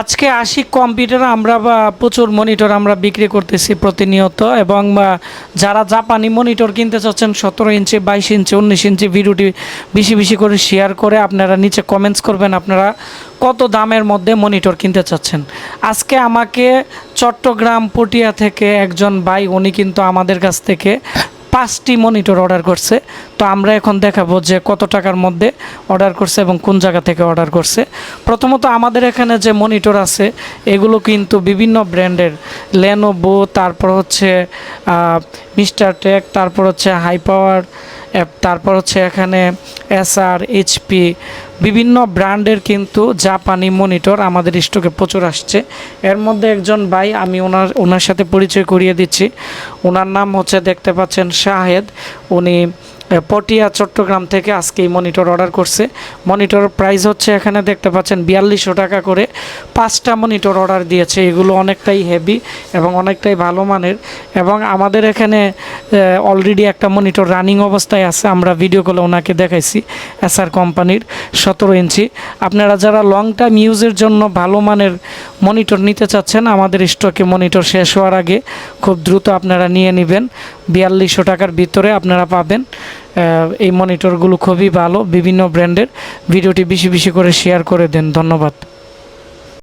আজকে আশি কম্পিউটার আমরা প্রচুর মনিটর আমরা বিক্রি করতেছি প্রতিনিয়ত এবং যারা জাপানি মনিটর কিনতে চাচ্ছেন সতেরো ইঞ্চি, বাইশ ইঞ্চি, উনিশ ইঞ্চি ভিডিওটি বেশি বেশি করে শেয়ার করে আপনারা নিচে কমেন্টস করবেন আপনারা কত দামের মধ্যে মনিটর কিনতে চাচ্ছেন। আজকে আমাকে চট্টগ্রাম, পটিয়া থেকে একজন ভাই, উনি কিন্তু আমাদের কাছ থেকে পাঁচটি মনিটর অর্ডার করছে। তো আমরা এখন দেখাবো যে কত টাকার মধ্যে অর্ডার করছে এবং কোন জায়গা থেকে অর্ডার করছে। প্রথমত আমাদের এখানে যে মনিটর আছে, এগুলো কিন্তু বিভিন্ন ব্র্যান্ডের। লেনোভো তারপর হচ্ছে মিস্টার টেক তারপর হচ্ছে হাই পাওয়ার তারপর হচ্ছে এখানে এসআর এইচপি বিভিন্ন ব্র্যান্ডের কিন্তু জাপানি মনিটর আমাদের স্টকে প্রচুর আসছে। এর মধ্যে একজন ভাই, আমি ওনার ওনার সাথে পরিচয় করিয়ে দিচ্ছি। ওনার নাম হচ্ছে, দেখতে পাচ্ছেন, শাহেদ। উনি পটিয়া, চট্টগ্রাম থেকে আজকে এই মনিটর অর্ডার করছে। মনিটর প্রাইস হচ্ছে এখানে দেখতে পাচ্ছেন, বিয়াল্লিশশো টাকা করে। পাঁচটা মনিটর অর্ডার দিয়েছে। এগুলো অনেকটাই হেভি এবং অনেকটাই ভালো মানের। এবং আমাদের এখানে অলরেডি একটা মনিটর রানিং অবস্থায় আছে, আমরা ভিডিও কলে ওনাকে দেখাইছি এসআর কোম্পানির সতেরো ইঞ্চি। আপনারা যারা লং টাইম ইউজের জন্য ভালো মানের মনিটর নিতে চাচ্ছেন, আমাদের স্টকে মনিটর শেষ হওয়ার আগে খুব দ্রুত আপনারা নিয়ে নেবেন। বিয়াল্লিশশো টাকার ভিতরে আপনারা পাবেন এই মনিটরগুলো খুবই ভালো, বিভিন্ন ব্র্যান্ডের ভিডিওটি বেশি বেশি করে শেয়ার করে দেন, ধন্যবাদ।